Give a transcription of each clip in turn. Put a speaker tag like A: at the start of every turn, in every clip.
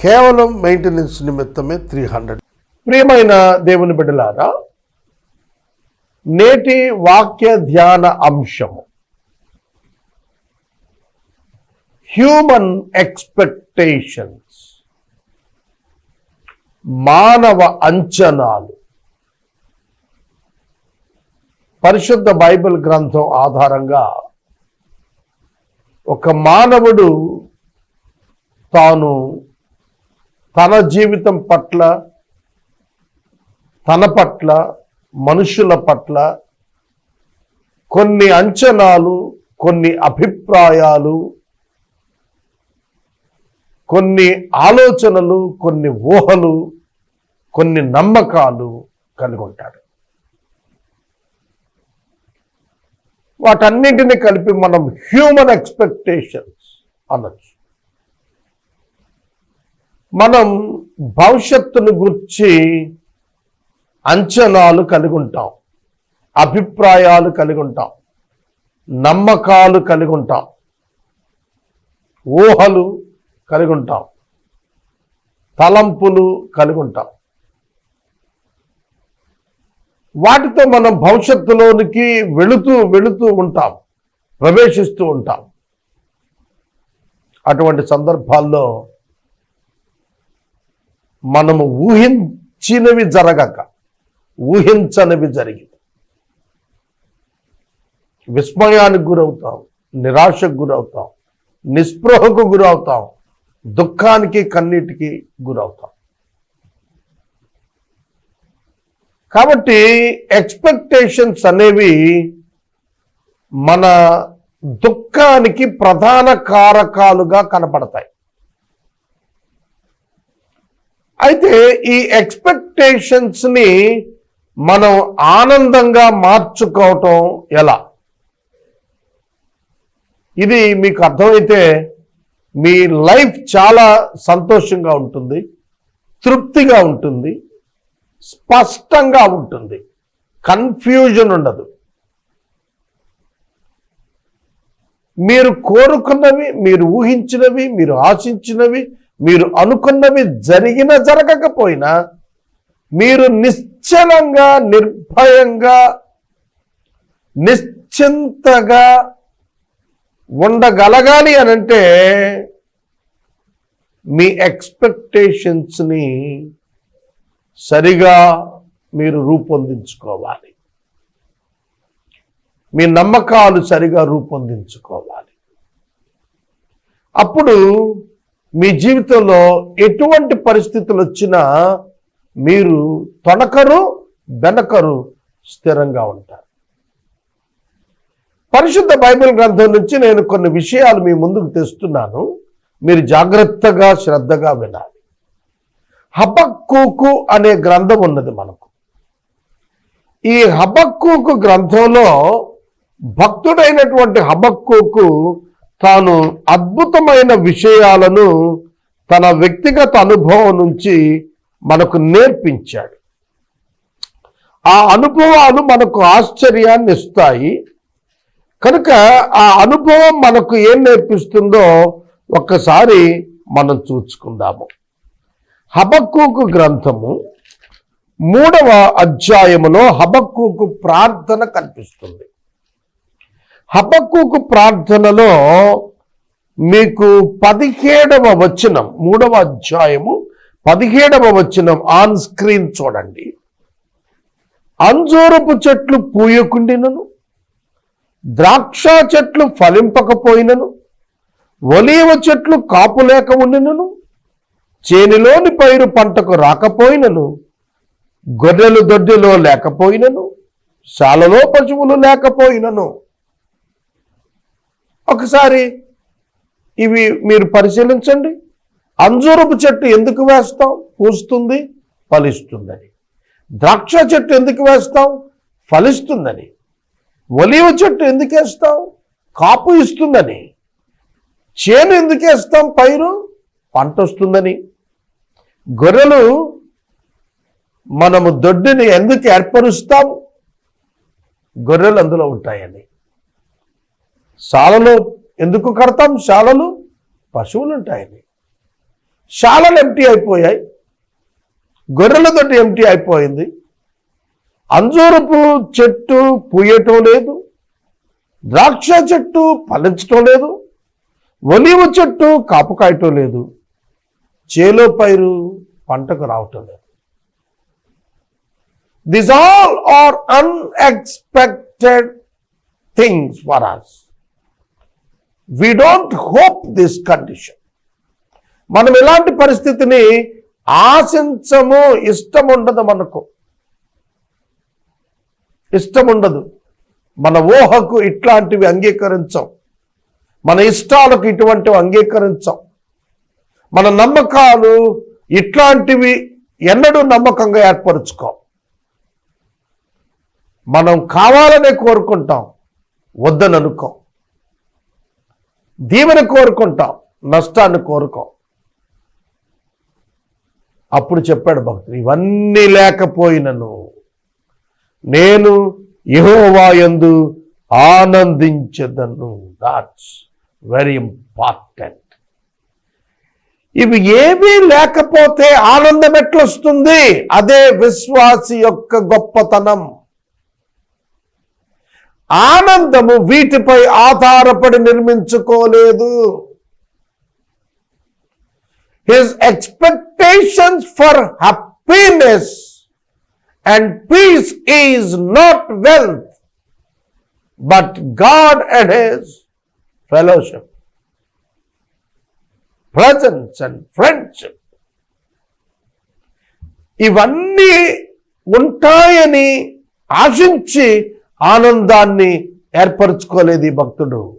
A: కేవలం మెయింటెనెన్స్ నిమిత్తమే three hundred ప్రియమైన దేవుని బిడ్డలారా నేటి వాక్య ధ్యాన అంశము. హ్యూమన్ ఎక్స్పెక్టేషన్స్ మానవ అంచనాలు. పరిశుద్ధ బైబిల్ గ్రంథం ఆధారంగా ఒక మానవుడు తాను తన జీవితం పట్ల తన పట్ల మనుషుల పట్ల కొన్ని అంచనాలు కొన్ని అభిప్రాయాలు కొన్ని ఆలోచనలు కొన్ని ఊహలు కొన్ని నమ్మకాలు కలిగి ఉంటాడు. వాటన్నింటినీ కలిపి మనం హ్యూమన్ ఎక్స్పెక్టేషన్స్ అనొచ్చు. మనం భవిష్యత్తును గుర్చి అంచనాలు కలిగి ఉంటాం అభిప్రాయాలు కలిగి ఉంటాం నమ్మకాలు కలిగి ఉంటాం ఊహలు కలిగి ఉంటాం తలంపులు కలిగి ఉంటాం. వాటితో మనం భవిష్యత్తులోనికి వెళుతూ వెళుతూ ఉంటాం ప్రవేశిస్తూ ఉంటాం. అటువంటి సందర్భాల్లో మనము ఊహించినవి జరగక ఊహించనివి జరిగింది విస్మయానికి గురవుతాం నిరాశకు గురవుతాం నిస్పృహకు గురవుతాం దుఃఖానికి కన్నీటికి గురవుతాం. కాబట్టి ఎక్స్పెక్టేషన్స్ అనేవి మన దుఃఖానికి ప్రధాన కారకాలుగా కనపడతాయి. అయితే ఈ ఎక్స్పెక్టేషన్స్ని మనం ఆనందంగా మార్చుకోవటం ఎలా? ఇది మీకు అర్థమైతే మీ లైఫ్ చాలా సంతోషంగా ఉంటుంది తృప్తిగా ఉంటుంది స్పష్టంగా ఉంటుంది కన్ఫ్యూజన్ ఉండదు. మీరు కోరుకున్నవి మీరు ఊహించినవి మీరు ఆశించినవి మీరు అనుకున్నవి జరిగిన జరగకపోయినా మీరు నిశ్చలంగా నిర్భయంగా నిశ్చింతగా ఉండగలగాలి అనంటే మీ ఎక్స్పెక్టేషన్స్ని సరిగా మీరు రూపొందించుకోవాలి. మీ నమ్మకాలు సరిగా రూపొందించుకోవాలి. అప్పుడు మీ జీవితంలో ఎటువంటి పరిస్థితులు వచ్చినా మీరు తొడకరు బెనకరు స్థిరంగా ఉంటారు. పరిశుద్ధ బైబిల్ గ్రంథం నుంచి నేను కొన్ని విషయాలు మీ ముందుకు తెస్తున్నాను. మీరు జాగ్రత్తగా శ్రద్ధగా వినాలి. హబక్కూకు అనే గ్రంథం ఉన్నది మనకు. ఈ హబక్కూకు గ్రంథంలో భక్తుడైనటువంటి హబక్కూకు తాను అద్భుతమైన విషయాలను తన వ్యక్తిగత అనుభవం నుంచి మనకు నేర్పించాడు. ఆ అనుభవాలు మనకు ఆశ్చర్యాన్ని ఇస్తాయి. కనుక ఆ అనుభవం మనకు ఏం నేర్పిస్తుందో ఒక్కసారి మనం చూసుకుందాము. హబక్కుకు గ్రంథము మూడవ అధ్యాయములో హబక్కుకు ప్రార్థన కనిపిస్తుంది. హబక్కూకు ప్రార్థనలో మీకు పదిహేడవ వచనం మూడవ అధ్యాయము పదిహేడవ వచనం ఆన్ స్క్రీన్ చూడండి. అంజూరపు చెట్లు పూయకుండినను ద్రాక్ష చెట్లు ఫలింపకపోయినను ఒలీవ చెట్లు కాపు లేక ఉండినను చేనిలోని పైరు పంటకు రాకపోయినను గొర్రెలు దొడ్డిలో లేకపోయినను శాలలో పశువులు లేకపోయినను. ఒకసారి ఇవి మీరు పరిశీలించండి. అంజూరపు చెట్టు ఎందుకు వేస్తాం? పూస్తుంది ఫలిస్తుందని. ద్రాక్ష చెట్టు ఎందుకు వేస్తాం? ఫలిస్తుందని. ఒలివ చెట్టు ఎందుకు వేస్తాం? కాపు ఇస్తుందని. చేను ఎందుకు వేస్తాం? పైరు పంట వస్తుందని. గొర్రెలు మనము దొడ్డిని ఎందుకు ఏర్పరుస్తాం? గొర్రెలు అందులో ఉంటాయని. శాలలో ఎందుకు కడతాం? శాలలు పశువులు ఉంటాయని శాలలు ఎంటీ అయిపోయాయి. గొర్రెలతోటి ఎంటీ అయిపోయింది. అంజూరపు చెట్టు పూయటం లేదు. ద్రాక్ష చెట్టు ఫలించటం లేదు. ఒలివ చెట్టు కాపు కాయటం లేదు. చేలో పైరు పంటకు రావటం లేదు. This all are unexpected things for us we don't hope this condition మనం ఇలాంటి పరిస్థితిని ఆశించము ఇష్టం ఉండదు మనకు. ఇష్టం ఉండదు మన ఊహకు ఇట్లాంటివి అంగీకరించం. మన ఇష్టాలకు ఇటువంటివి అంగీకరించం. మన నమ్మకాలు ఇట్లాంటివి ఎన్నడూ నమ్మకంగా ఏర్పరచుకో. మనం కావాలనే కోరుకుంటాం. వద్దననుకోం. దీవెన కోరుకుంటాం నష్టాన్ని కోరుకోం. అప్పుడు చెప్పాడు భక్తుడు ఇవన్నీ లేకపోయినను నేను యహోవాయందు ఆనందించదను. దాట్స్ వెరీ ఇంపార్టెంట్ ఇవి ఏమీ లేకపోతే ఆనందం ఎట్లొస్తుంది? అదే విశ్వాసి యొక్క గొప్పతనం. ఆనందము వీటిపై ఆధారపడి నిర్మించుకోలేదు. His expectations for happiness and peace is not wealth but God and his fellowship presence and friendship ఇవన్నీ ఉంటాయని ఆశించి ఆనందాన్ని ఏర్పరచుకోలేదు ఈ భక్తుడు.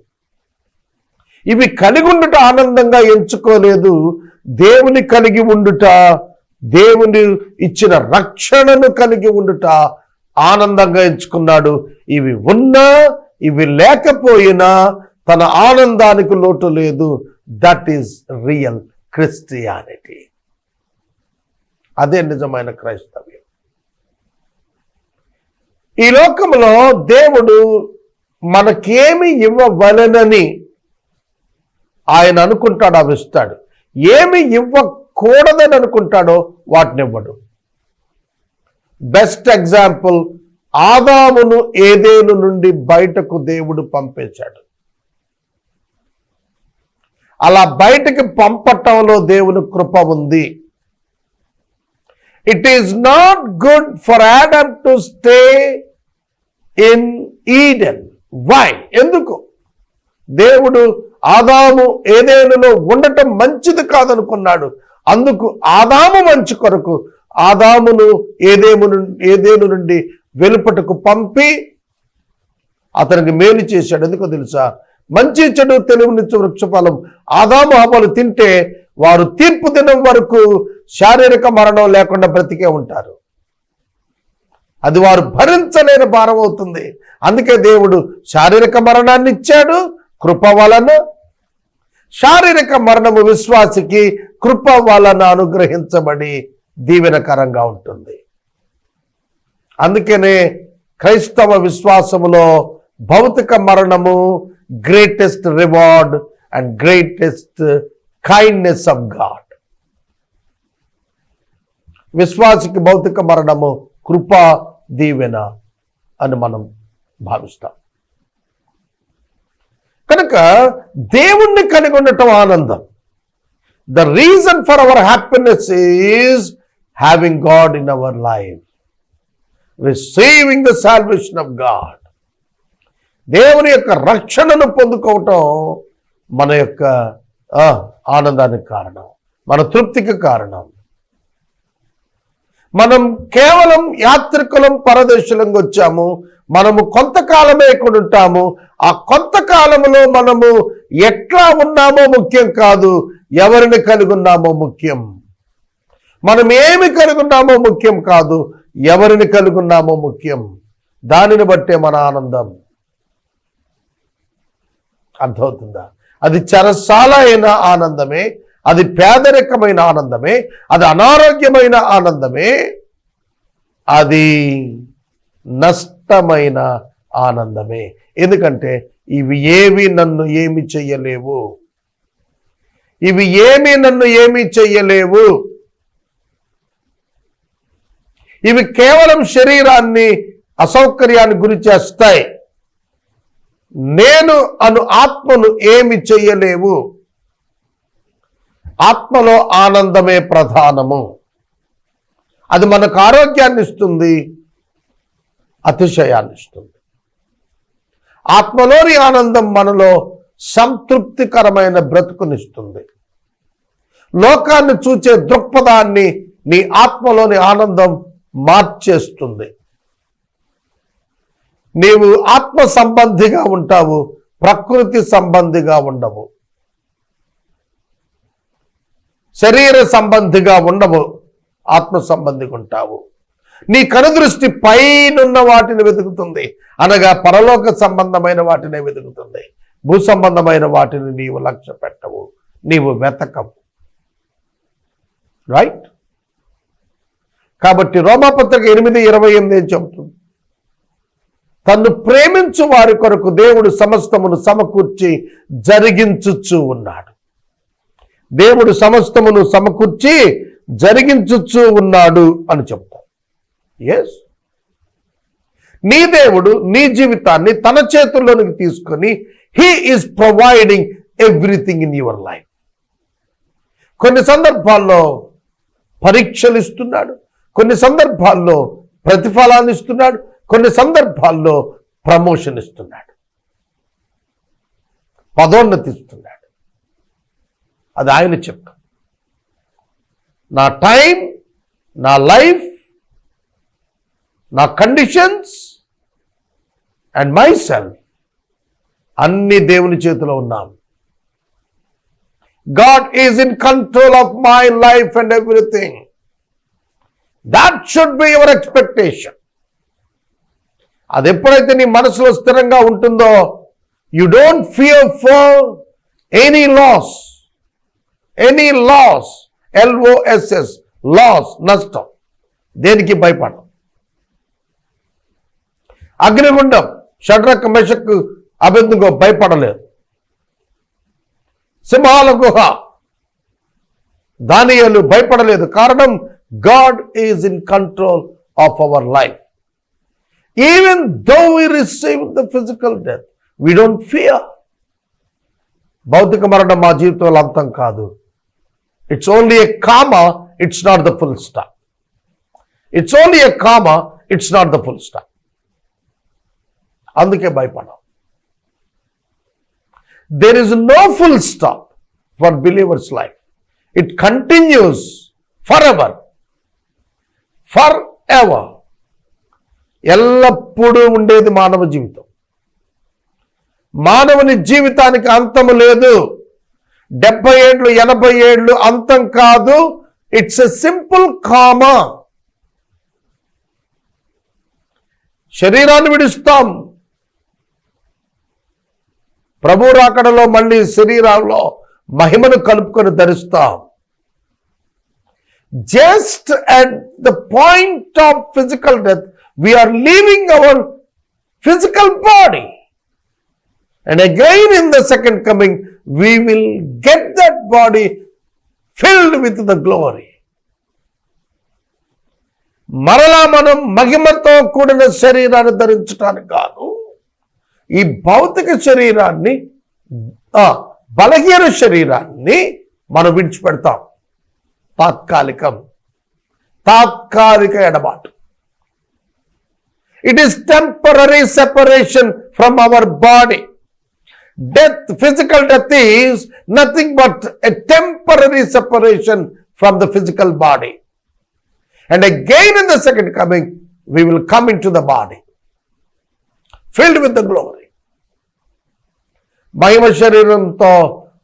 A: ఇవి కలిగి ఉండుట ఆనందంగా ఎంచుకోలేదు. దేవుని కలిగి ఉండుట దేవుని ఇచ్చిన రక్షణను కలిగి ఉండుట ఆనందంగా ఎంచుకున్నాడు. ఇవి ఉన్నా ఇవి లేకపోయినా తన ఆనందానికి లోటు లేదు. That is real Christianity. అదే నిజమైన క్రైస్తవ్యం. ఈ లోకంలో దేవుడు మనకేమి ఇవ్వవలెనని ఆయన అనుకుంటాడు అవి ఇస్తాడు ఏమి ఇవ్వకూడదని అనుకుంటాడో వాటిని ఇవ్వడు బెస్ట్ ఎగ్జాంపుల్ ఆదామును ఏదేను నుండి బయటకు దేవుడు పంపించాడు అలా బయటకు పంపటంలో దేవుని కృప ఉంది. It is not good for Adam to stay in Eden why ఎందుకు? దేవుడు ఆదాము ఏదేనులో ఉండటం మంచిది కాదనుకున్నాడు. అందుకు ఆదాము మంచి కొరకు ఆదామును ఏదేము ఏదేను నుండి వెలుపటకు పంపి అతనికి మేలు చేశాడు. ఎందుకో తెలుసా? మంచి చెడు తెలుగునిచ్చు వృక్షఫలం ఆదాము ఆపలు తింటే వారు తీర్పు దినం వరకు శారీరక మరణం లేకుండా బ్రతికే ఉంటారు. అది వారు భరించలేని భారం అవుతుంది. అందుకే దేవుడు శారీరక మరణాన్ని ఇచ్చాడు కృప వలన. శారీరక మరణము విశ్వాసికి కృప వలన అనుగ్రహించబడి దీవెనకరంగా ఉంటుంది. అందుకనే క్రైస్తవ విశ్వాసములో భౌతిక మరణము greatest reward and greatest kindness of God విశ్వాసికి భౌతిక మరణము కృప దీవెన అని మనం భావిస్తాం. కనుక దేవుణ్ణి కలిగి ఉండటం ఆనందం. The reason for our happiness is having God in our life receiving the salvation of God దేవుని యొక్క రక్షణను పొందుకోవటం మన యొక్క ఆనందానికి కారణం. మన తృప్తికి కారణం. మనం కేవలం యాత్రికులం పరదేశులంగా వచ్చాము మనము కొంతకాలమే ఇక్కడ ఉంటాము. ఆ కొంతకాలంలో మనము ఎట్లా ఉన్నామో ముఖ్యం కాదు ఎవరిని కలిగి ఉన్నామో ముఖ్యం. మనం ఏమి కలిగి ఉన్నామో ముఖ్యం కాదు ఎవరిని కలిగి ఉన్నామో ముఖ్యం. దానిని బట్టే మన ఆనందం. అర్థమవుతుందా? అది చరసాల అయిన ఆనందమే అది పేదరికమైన ఆనందమే అది అనారోగ్యమైన ఆనందమే అది నష్టమైన ఆనందమే. ఎందుకంటే ఇవి ఏవి నన్ను ఏమి చెయ్యలేవు? ఇవి ఏమి నన్ను ఏమి చెయ్యలేవు? ఇవి కేవలం శరీరాన్ని అసౌకర్యాన్ని గురి చేస్తాయి. నేను అను ఆత్మను ఏమి చెయ్యలేవు? ఆత్మలో ఆనందమే ప్రధానము. అది మనకు ఆరోగ్యాన్ని ఇస్తుంది అతిశయాన్ని ఇస్తుంది ఆత్మలోని ఆనందం మనలో సంతృప్తికరమైన బ్రతుకునిస్తుంది. లోకాన్ని చూచే దృక్పథాన్ని నీ ఆత్మలోని ఆనందం మార్చేస్తుంది. నీవు ఆత్మ సంబంధిగా ఉంటావు ప్రకృతి సంబంధిగా ఉండవు. శరీర సంబంధిగా ఉండవు ఆత్మ సంబంధిగా ఉంటావు. నీ కనుదృష్టి పైనున్న వాటిని వెతుకుతుంది. అనగా పరలోక సంబంధమైన వాటినే వెతుకుతుంది. భూ సంబంధమైన వాటిని నీవు లక్ష్య పెట్టవు నీవు వెతకవు. రైట్ కాబట్టి రోమాపత్రిక ఎనిమిది ఇరవై ఎనిమిది ఏం చెబుతుంది? తను ప్రేమించు వారి కొరకు దేవుడు సమస్తమును సమకూర్చి జరిగించుచూ ఉన్నాడు. దేవుడు సమస్తమును సమకూర్చి జరిగించుచు ఉన్నాడు అని చెప్తాం ఎస్ నీ దేవుడు నీ జీవితాన్ని తన చేతుల్లోనికి తీసుకొని he is providing everything in your life కొన్ని సందర్భాల్లో పరీక్షలు ఇస్తున్నాడు కొన్ని సందర్భాల్లో ప్రతిఫలాన్ని ఇస్తున్నాడు కొన్ని సందర్భాల్లో ప్రమోషన్ ఇస్తున్నాడు. పదోన్నతి ఇస్తున్నాడు. అది ఆయన చెప్తాం. నా టైం నా లైఫ్ నా కండిషన్స్ అండ్ మై సెల్ఫ్ అన్ని దేవుని చేతిలో ఉన్నాం. God is in control of my life and everything. That should be your expectation అది ఎప్పుడైతే నీ మనసులో స్థిరంగా ఉంటుందో you don't fear for any loss any loss L O S S loss నష్టం. దేనికి భయపడం అగ్నిగుండం షడ్రక్ మెషక్ అభివృద్ధిగో భయపడలేదు. సింహాల గుహ దానియలు భయపడలేదు. కారణం God is in control of our life even though we receive the physical death we don't fear భౌతిక మరణం మా జీవితంలో అంతం కాదు. It's only a comma it's not the full stop it's only a comma it's not the full stop అందుకే భయపడం there full stop for believers life it continues for ever for ever ఎల్లప్పుడూ ఉండేది మానవ జీవితం. మానవుని జీవితానికి అంతము లేదు. డెబ్బై ఏళ్ళు ఎనభై ఏళ్ళు అంతం కాదు. ఇట్స్ ఎ సింపుల్ కామా శరీరాన్ని విడుస్తాం. ప్రభు రాకడలో మళ్ళీ శరీరాల్లో మహిమను కలుపుకొని ధరిస్తాం. Just at the point of physical death we are leaving our physical body and again in the second coming we will get that body filled with the glory మరలా మనం మహిమతో కూడిన శరీరాన్ని ధరించడానికి కాదు. ఈ భౌతిక శరీరాన్ని బలహీన శరీరాన్ని మనం విడిచిపెడతాం. తాత్కాలికం. తాత్కాలిక ఎడబాటు. It is temporary separation from our body death physical death is nothing but a temporary separation from the physical body and again in the second coming we will come in to the body filled with the glory మహిమ శరీరంతో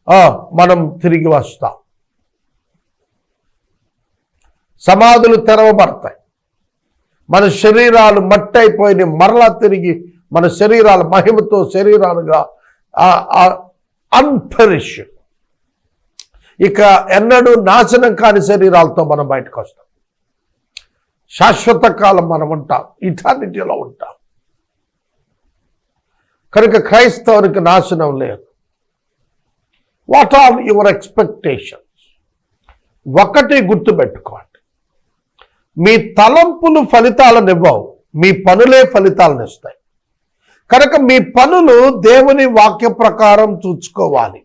A: ఆ, మనం తిరిగి వస్తాం. సమాధులు తెరవబడతాయి. మన శరీరాలు మట్టయిపోయి మరలా తిరిగి మన శరీరాలు మహిమతో శరీరాలుగా అన్పరిష్ ఇక ఎన్నడూ నాశనం కాని శరీరాలతో మనం బయటకు వస్తాం శాశ్వత కాలం మనం ఉంటాం. ఇటానిటీలో ఉంటాం. కనుక క్రైస్తవునికి నాశనం లేదు. What are your expectations? ఒకటి గుర్తుపెట్టుకోండి. మీ తలంపులు ఫలితాలను ఇవ్వవు. మీ పనులే ఫలితాలను ఇస్తాయి. కనుక మీ పనులు దేవుని వాక్య ప్రకారం చూసుకోవాలి.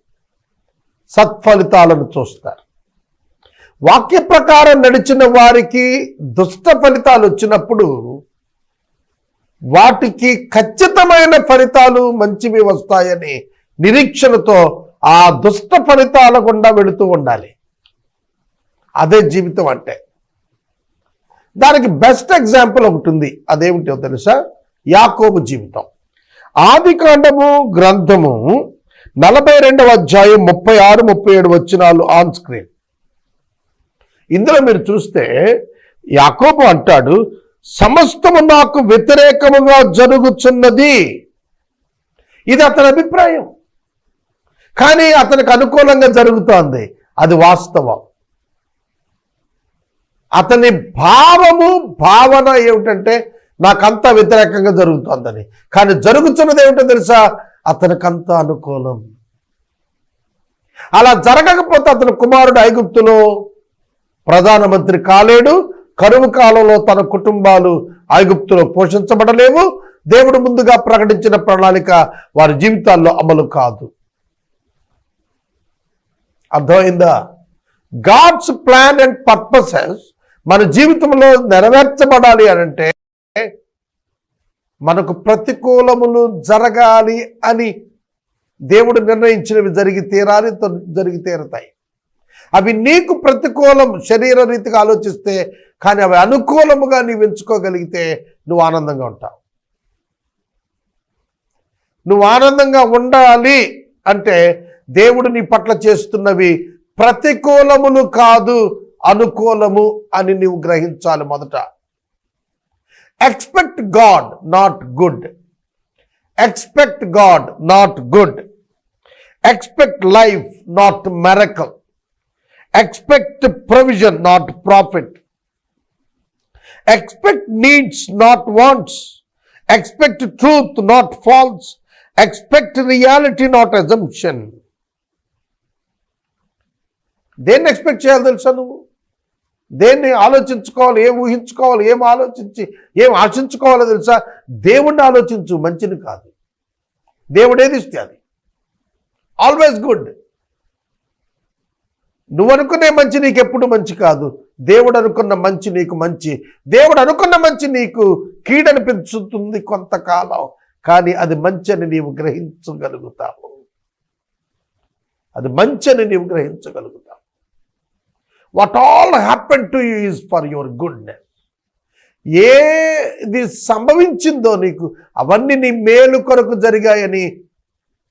A: సత్ఫలితాలను చూస్తారు. వాక్య ప్రకారం నడిచిన వారికి దుష్ట ఫలితాలు వచ్చినప్పుడు వాటికి ఖచ్చితమైన ఫలితాలు మంచివి వస్తాయని నిరీక్షణతో ఆ దుష్ట ఫలితాల గుండా వెళుతూ ఉండాలి. అదే జీవితం అంటే. దానికి బెస్ట్ ఎగ్జాంపుల్ ఒకటి ఉంది. అదేమిటో తెలుసా? యాకోబు జీవితం. ఆది కాండము గ్రంథము నలభై రెండవ అధ్యాయం ముప్పై ఆరు ముప్పై ఏడు వచ్చినాలు ఆన్ స్క్రీన్ ఇందులో మీరు చూస్తే యాకోబు అంటాడు సమస్తము నాకు వ్యతిరేకముగా జరుగుచున్నది. ఇది అతని అభిప్రాయం. కానీ అతనికి అనుకూలంగా జరుగుతోంది. అది వాస్తవం. అతని భావము భావన ఏమిటంటే నాకంతా వ్యతిరేకంగా జరుగుతోందని. కానీ జరుగుతున్నది ఏమిటో తెలుసా? అతనికంత అనుకూలం. అలా జరగకపోతే అతని కుమారుడు ఐగుప్తులో ప్రధానమంత్రి కాలేడు కరువు కాలంలో తన కుటుంబాలు ఐగుప్తులో పోషించబడలేవు. దేవుడు ముందుగా ప్రకటించిన ప్రణాళిక వారి జీవితాల్లో అమలు కాదు. అర్థమైందా? గాడ్స్ ప్లాన్ అండ్ పర్పసెస్ మన జీవితంలో నెరవేర్చబడాలి అనంటే మనకు ప్రతికూలములు జరగాలి అని దేవుడు నిర్ణయించినవి జరిగి తీరాలి జరిగి తీరతాయి. అవి నీకు ప్రతికూలం శరీర రీతిగా ఆలోచిస్తే కానీ అవి అనుకూలముగా నీవు ఎంచుకోగలిగితే నువ్వు ఆనందంగా ఉంటావు. నువ్వు ఆనందంగా ఉండాలి అంటే దేవుడు నీ పట్ల చేస్తున్నవి ప్రతికూలములు కాదు అనుకూలము అని నీవు గ్రహించాలి మొదట. expect God not good expect God not good expect life not miracle expect provision not profit expect needs not wants expect truth not false expect reality not assumption దేన్ని ఎక్స్పెక్ట్ చేయాలి తెలుసా నువ్వు దేన్ని ఆలోచించుకోవాలి ఏం ఊహించుకోవాలి ఏం ఆలోచించి ఏం ఆశించుకోవాలో తెలుసా? దేవుణ్ణి ఆలోచించు మంచిని కాదు. దేవుడేది ఏది ఇస్తే అది ఆల్వేస్ గుడ్ నువ్వు అనుకునే మంచి నీకు ఎప్పుడు మంచి కాదు. దేవుడు అనుకున్న మంచి నీకు మంచి. దేవుడు అనుకున్న మంచి నీకు కీడనిపించుతుంది కొంతకాలం. కానీ అది మంచి అని నీవు గ్రహించగలుగుతావు. అది మంచి అని నీవు గ్రహించగలుగుతావు. What all happen to you is for your good ఏది సంభవించిందో నీకు అవన్నీ నీ మేలు కొరకు జరిగాయని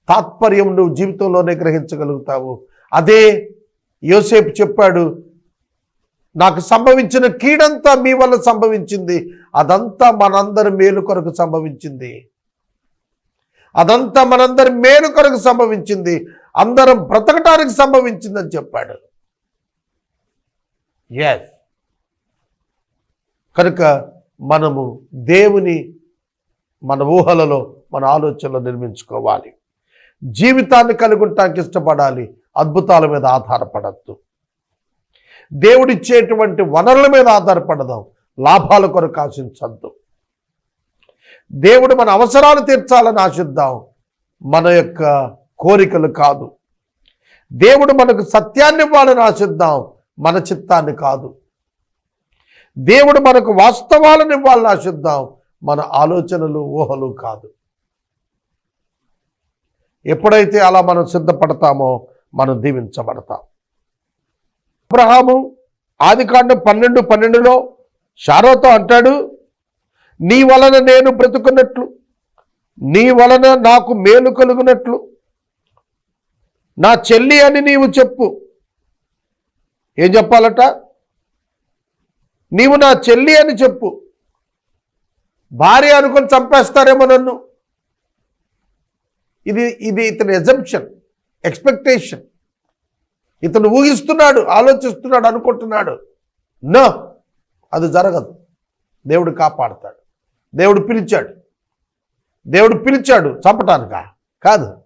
A: తాత్పర్యం నువ్వు జీవితంలోనే గ్రహించగలుగుతావు. అదే యోసేపు చెప్పాడు నాకు సంభవించిన కీడంతా మీ వల్ల సంభవించింది. అదంతా మనందరి మేలు కొరకు సంభవించింది. అదంతా మనందరి మేలు కొరకు సంభవించింది. అందరం బ్రతకటానికి సంభవించిందని చెప్పాడు. ఎస్ కనుక మనము దేవుని మన ఊహలలో మన ఆలోచనలో నిర్మించుకోవాలి. జీవితాన్ని కలుగుంటానికి ఇష్టపడాలి. అద్భుతాల మీద ఆధారపడద్దు. దేవుడిచ్చేటువంటి వనరుల మీద ఆధారపడదాం. లాభాల కొరకు ఆశించద్దు. దేవుడు మన అవసరాలు తీర్చాలని ఆశిద్దాం. మన యొక్క కోరికలు కాదు. దేవుడు మనకు సత్యాన్ని ఇవ్వాలని ఆశిద్దాం. మన చిత్తాన్ని కాదు. దేవుడు మనకు వాస్తవాలను ఇవ్వాలని ఆశిద్దాం. మన ఆలోచనలు ఊహలు కాదు. ఎప్పుడైతే అలా మనం సిద్ధపడతామో మనం దీవించబడతాం. అబ్రహాము ఆది కాండం పన్నెండు పన్నెండులో షారోతో అంటాడు నీ వలన నేను బ్రతుకున్నట్లు నీ వలన నాకు మేలు కలుగునట్లు నా చెల్లి అని నీవు చెప్పు. ఏం చెప్పాలట? నీవు నా చెల్లి అని చెప్పు. భార్య అనుకొని చంపేస్తారేమో నన్ను. ఇది ఇది ఇతని ఎజంప్షన్ ఎక్స్పెక్టేషన్ ఇతను ఊహిస్తున్నాడు ఆలోచిస్తున్నాడు అనుకుంటున్నాడు. నో అది జరగదు. దేవుడు కాపాడుతాడు. దేవుడు పిలిచాడు. దేవుడు పిలిచాడు చంపటానికా? కాదు.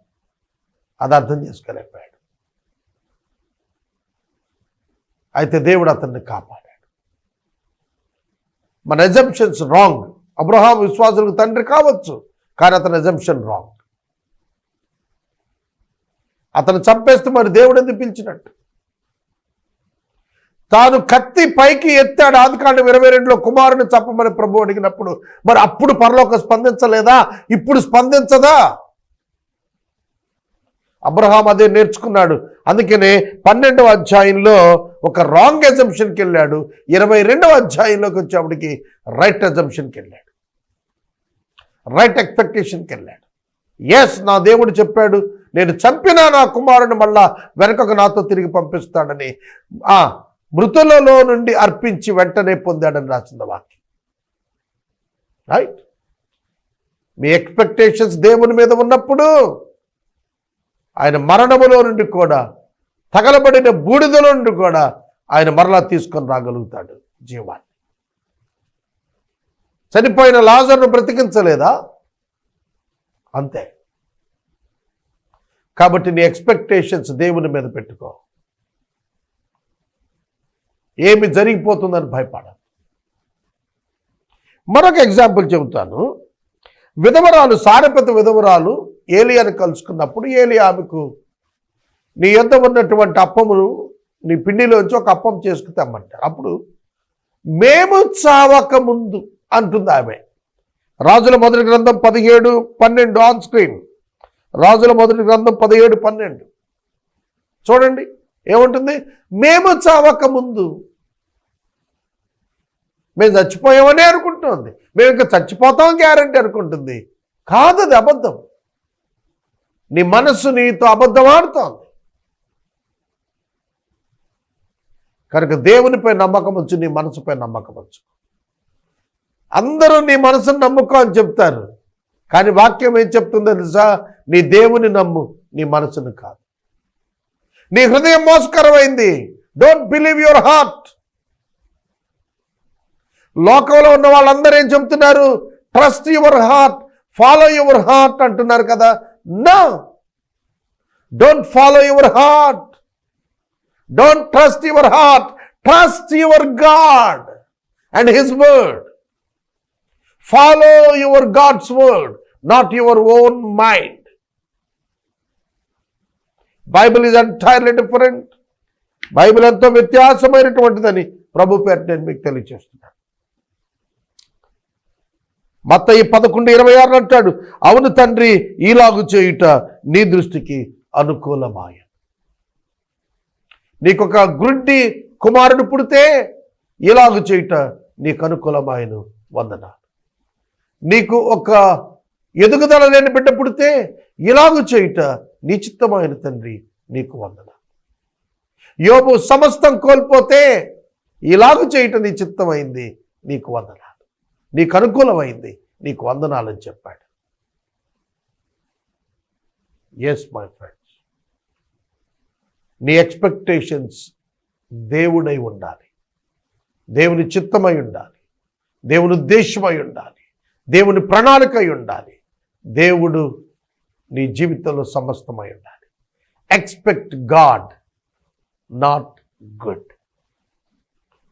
A: అది అర్థం చేసుకోలేకపోయాడు. అయితే దేవుడు అతన్ని కాపాడాడు. మన ఎజంప్షన్స్ రాంగ్. అబ్రహాం విశ్వాసులకు తండ్రి కావచ్చు కానీ అతని ఎజంప్షన్ రాంగ్. అతను చంపేస్తే మరి దేవుడు ఎందుకు పిలిచినట్టు? తాను కత్తి పైకి ఎత్తాడు. ఆదికాండం ఇరవై రెండులో కుమారుని చంపమని ప్రభు అడిగినప్పుడు మరి అప్పుడు పరలోక స్పందించలేదా? ఇప్పుడు స్పందించదా? అబ్రహాం అదే నేర్చుకున్నాడు. అందుకనే పన్నెండవ అధ్యాయంలో ఒక రాంగ్ ఎజంప్షన్కి వెళ్ళాడు. ఇరవై రెండవ అధ్యాయంలోకి వచ్చేప్పటికి రైట్ ఎజంప్షన్కి వెళ్ళాడు. రైట్ ఎక్స్పెక్టేషన్కి వెళ్ళాడు. ఎస్ నా దేవుడు చెప్పాడు. నేను చంపినా నా కుమారుని మళ్ళా వెనకకు నాతో తిరిగి పంపిస్తాడని. ఆ మృతులలో నుండి అర్పించి వెంటనే పొందాడని రాసింది వాక్యం. రైట్ మీ ఎక్స్పెక్టేషన్స్ దేవుని మీద ఉన్నప్పుడు ఆయన మరణములో నుండి కూడా తగలబడిన బూడిదలో నుండి కూడా ఆయన మరలా తీసుకొని రాగలుగుతాడు జీవాన్ని. చనిపోయిన లాజర్ను బ్రతికించలేదా? అంతే. కాబట్టి నీ ఎక్స్పెక్టేషన్స్ దేవుని మీద పెట్టుకో. ఏమి జరిగిపోతుందని భయపడ. మరొక ఎగ్జాంపుల్ చెబుతాను. విధవరాలు సారపతి విధవరాలు ఏలియాను కలుసుకున్నప్పుడు ఏలి ఆమెకు నీ యొద్ద ఉన్నటువంటి అప్పమును నీ పిండిలోంచి ఒక అప్పం చేసుకుతామంటారు అప్పుడు మేము చావక ముందు అంటుంది ఆమె. రాజుల మొదటి గ్రంథం పదిహేడు పన్నెండు ఆన్ స్క్రీన్ రాజుల మొదటి గ్రంథం పదిహేడు పన్నెండు. చూడండి ఏముంటుంది? మేము చావక ముందు. మేము చచ్చిపోయామని అనుకుంటుంది. మేము ఇంకా చచ్చిపోతాం గ్యారంటీ అనుకుంటుంది. కాదు అది అబద్ధం. నీ మనస్సు నీతో అబద్ధమాడుతోంది. కనుక దేవునిపై నమ్మకం వచ్చు నీ మనసుపై నమ్మకం వచ్చు అందరూ నీ మనసును నమ్ముకో అని చెప్తారు. కానీ వాక్యం ఏం చెప్తుందో తెలుసా? నీ దేవుని నమ్ము నీ మనసును కాదు. నీ హృదయం మోసకరమైంది. డోంట్ బిలీవ్ యువర్ హార్ట్ లోకంలో ఉన్న వాళ్ళందరూ ఏం చెప్తున్నారు? Trust your heart follow your heart అంటున్నారు కదా. no don't follow your heart don't trust your heart trust your God and his word follow your God's word not your own mind Bible is entirely different Bible ఎంతో వ్యత్యాసమైనటువంటిదని ప్రభు పేరు నేను మీకు తెలియజేస్తున్నాను మత్తయ్య పదకొండు ఇరవై ఆరు అంటాడు. అవును తండ్రి ఈలాగు చేయుట నీ దృష్టికి అనుకూలమాయ. నీకొక గుడ్డి కుమారుడు పుడితే ఇలాగు చేయుట నీకు అనుకూలమాయను వందనాలు. నీకు ఒక ఎదుగుదల లేని బిడ్డ పుడితే ఇలాగు చేయుట నీ చిత్తమైన తండ్రి నీకు వందన యోబు సమస్తం కోల్పోతే ఇలాగు చేయుట నీ చిత్తమైంది నీకు వందన నీకు అనుకూలమైంది నీకు వందనాలని చెప్పాడు. ఎస్ మై ఫ్రెండ్స్ నీ ఎక్స్పెక్టేషన్స్ దేవుడై ఉండాలి. దేవుని చిత్తమై ఉండాలి. దేవుని ఉద్దేశమై ఉండాలి. దేవుని ప్రణాళిక ఉండాలి. దేవుడు నీ జీవితంలో సమస్తమై ఉండాలి. Expect God not good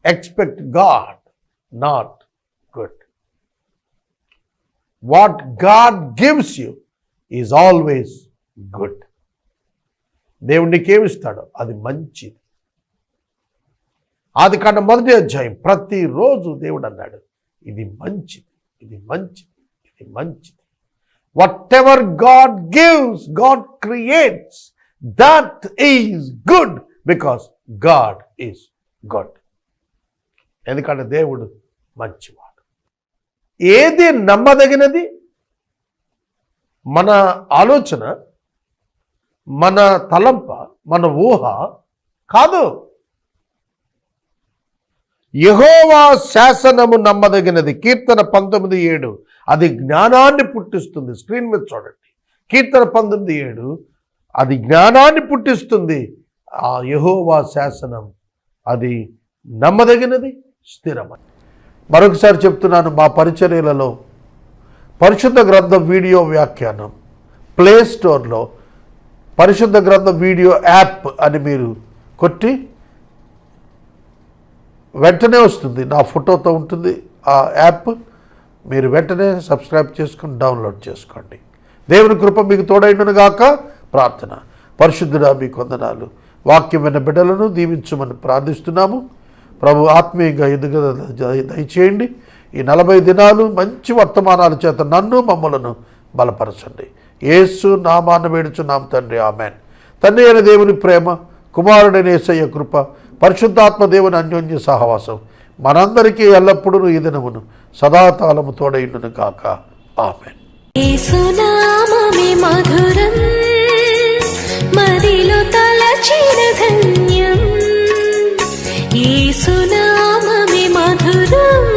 A: expect God not good what God gives you is always good. దేవుడు నీకేమిస్తాడో అది మంచిది. అది కాండ మొదటి అధ్యాయం ప్రతిరోజు దేవుడు అన్నాడు ఇది మంచిది ఇది మంచిది ఇది మంచిది. Whatever God gives God creates that is good because God is good ఎందుకంటే దేవుడు మంచివాడు. ఏది నమ్మదగినది? మన ఆలోచన మన తలంప మన ఊహ కాదు. యహోవా శాసనము నమ్మదగినది. కీర్తన పంతొమ్మిది ఏడు. అది జ్ఞానాన్ని పుట్టిస్తుంది. స్క్రీన్ మీద చూడండి. కీర్తన పంతొమ్మిది ఏడు. అది జ్ఞానాన్ని పుట్టిస్తుంది. ఆ యహోవా శాసనం అది నమ్మదగినది స్థిరమని మరొకసారి చెప్తున్నాను మా పరిచర్యలలో పరిశుద్ధ గ్రంథం వీడియో వ్యాఖ్యానం. ప్లే స్టోర్లో పరిశుద్ధ గ్రంథం వీడియో యాప్ అని మీరు కొట్టి వెంటనే వస్తుంది. నా ఫోటోతో ఉంటుంది. ఆ యాప్ మీరు వెంటనే సబ్స్క్రైబ్ చేసుకుని డౌన్లోడ్ చేసుకోండి. దేవుని కృప మీకు తోడైండును గాక. ప్రార్థన. పరిశుద్ధుడా మీకు వందనాలు. వాక్యం విన్న బిడ్డలను దీవించమని ప్రార్థిస్తున్నాము. ప్రభు ఆత్మీయంగా ఎదుగు దయచేయండి? ఈ నలభై దినాలు మంచి వర్తమానాల చేత నన్ను మమ్మలను బలపరచండి. ఏసు నామాన్ని వేడుచున్నాం తండ్రి. ఆమెన్. తండ్రి అయిన దేవుని ప్రేమ కుమారుడైన ఏసయ్య కృప పరిశుద్ధాత్మ దేవుని అన్యోన్య సహవాసం మనందరికీ ఎల్లప్పుడూ ఈ దినమును సదాకాలము తోడైండును కాక ఆమెన్.
B: మధురం మదిలో తలచిన ధన్యం యేసునామమే మధురం.